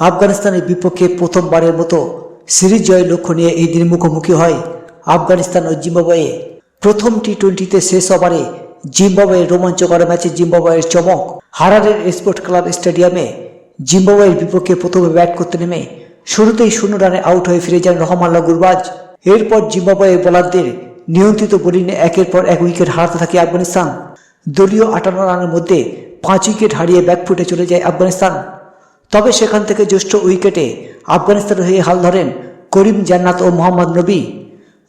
আফগানিস্তানের বিপক্ষে প্রথমবারের মতো সিরিজ জয়ের লক্ষ্য নিয়ে এই দিন মুখোমুখি হয় আফগানিস্তান ও জিম্বাবুয়ে। প্রথম টি টোয়েন্টিতে শেষ ওভারে জিম্বাবুয়ের রোমাঞ্চকর ম্যাচে জিম্বাবুয়ের চমক। হারারের স্পোর্ট ক্লাব স্টেডিয়ামে জিম্বাবুয়ের বিপক্ষে প্রথমে ব্যাট করতে নেমে শুরুতেই শূন্য রানে আউট হয়ে ফিরে যান রহমাল্লা গুরবাজ। এরপর জিম্বাবুয়ে বোলারদের নিয়ন্ত্রিত বোলিংয়ে একের পর এক উইকেট হারাতে থাকে আফগানিস্তান। দলীয় আটান্ন রানের মধ্যে পাঁচ উইকেট হারিয়ে ব্যাকফুটে চলে যায় আফগানিস্তান। তবে সেখান থেকে জ্যেষ্ঠ উইকেটে আফগানিস্তানের হয়ে হাল ধরেন করিম জান্নাত ও মোহাম্মদ নবী।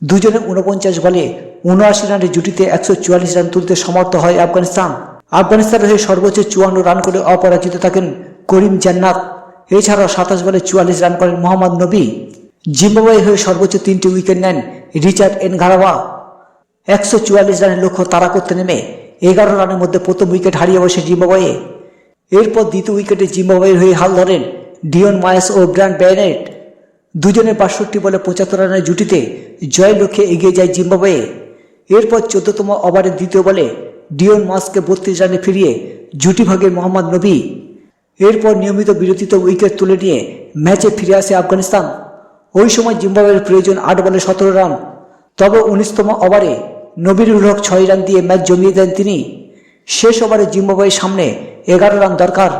দুজনে উনপঞ্চাশ বলে উনআশি রানের জুটিতে একশো চুয়াল্লিশ রান তুলতে সমর্থ হয় আফগানিস্তান। আফগানিস্তানের হয়ে সর্বোচ্চ চুয়ান্ন রান করে অপরাজিত থাকেন করিম জান্নাত। এছাড়াও সাতাশ বলে চুয়াল্লিশ রান করেন মোহাম্মদ নবী। জিম্বাবুয়ে হয়ে সর্বোচ্চ তিনটি উইকেট নেন রিচার্ড এন ঘারাওয়া একশো চুয়াল্লিশ রানের লক্ষ্য তাড়া করতে নেমে এগারো রানের মধ্যে প্রথম উইকেট হারিয়ে বসে জিম্বাবুয়ে। এরপর দ্বিতীয় উইকেটে জিম্বাবুয়ের হয়ে হাল ধরেন ডিওন মায়েস ও ব্র্যান্ড ব্যানেট দুজনের বাষট্টি বলে পঁচাত্তর রানের জুটিতে জয়ের লক্ষ্যে এগিয়ে যায় জিম্বাবুয়ে। এরপর চোদ্দতম ওভারের দ্বিতীয় বলে ডিওন মাসকে বত্রিশ রানে ফিরিয়ে জুটি ভাগের মোহাম্মদ নবী। এরপর নিয়মিত বিরতিতে উইকেট তুলে নিয়ে ম্যাচে ফিরে আসে আফগানিস্তান। ওই সময় জিম্বাবুয়ের প্রয়োজন আট বলে সতেরো রান। তবে উনিশতম ওভারে নবিরুল হক ছয় রান দিয়ে ম্যাচ জমিয়ে দেন তিনি। শেষ ওভারে জিম্বাবুয়ের সামনে এগারো রান দরকার।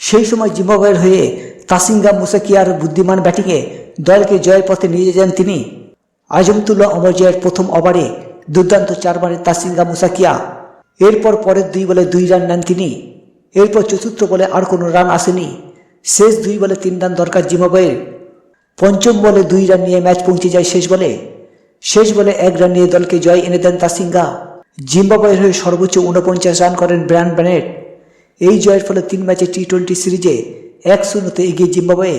সেই সময় জিম্বাবুয়ের হয়ে তাসিঙ্গা মুসাকিয়ার বুদ্ধিমান ব্যাটিংয়ে দলকে জয়ের পথে নিয়ে যান তিনি। আজমতুল্লাহ অমরজয়ের প্রথম ওভারে দুর্দান্ত চার মারে তাসিঙ্গা মুসাকিয়া। এরপর পরের দুই বলে দুই রান নেন তিনি। এরপর চতুর্থ বলে আর কোনো রান আসেনি। শেষ দুই বলে তিন রান দরকার জিম্বাবুয়ের পঞ্চম বলে দুই রান নিয়ে ম্যাচ পৌঁছে যায় শেষ বলে। শেষ বলে এক রান নিয়ে দলকে জয় এনে দেন তাসিঙ্গা। জিম্বাবুয়ের হয়ে সর্বোচ্চ উনপঞ্চাশ রান করেন ব্র্যান ব্যানেট। এই জয়ের ফলে তিন ম্যাচে টি টোয়েন্টি সিরিজে এক শূন্যতে এগিয়ে জিম্বাবুয়ে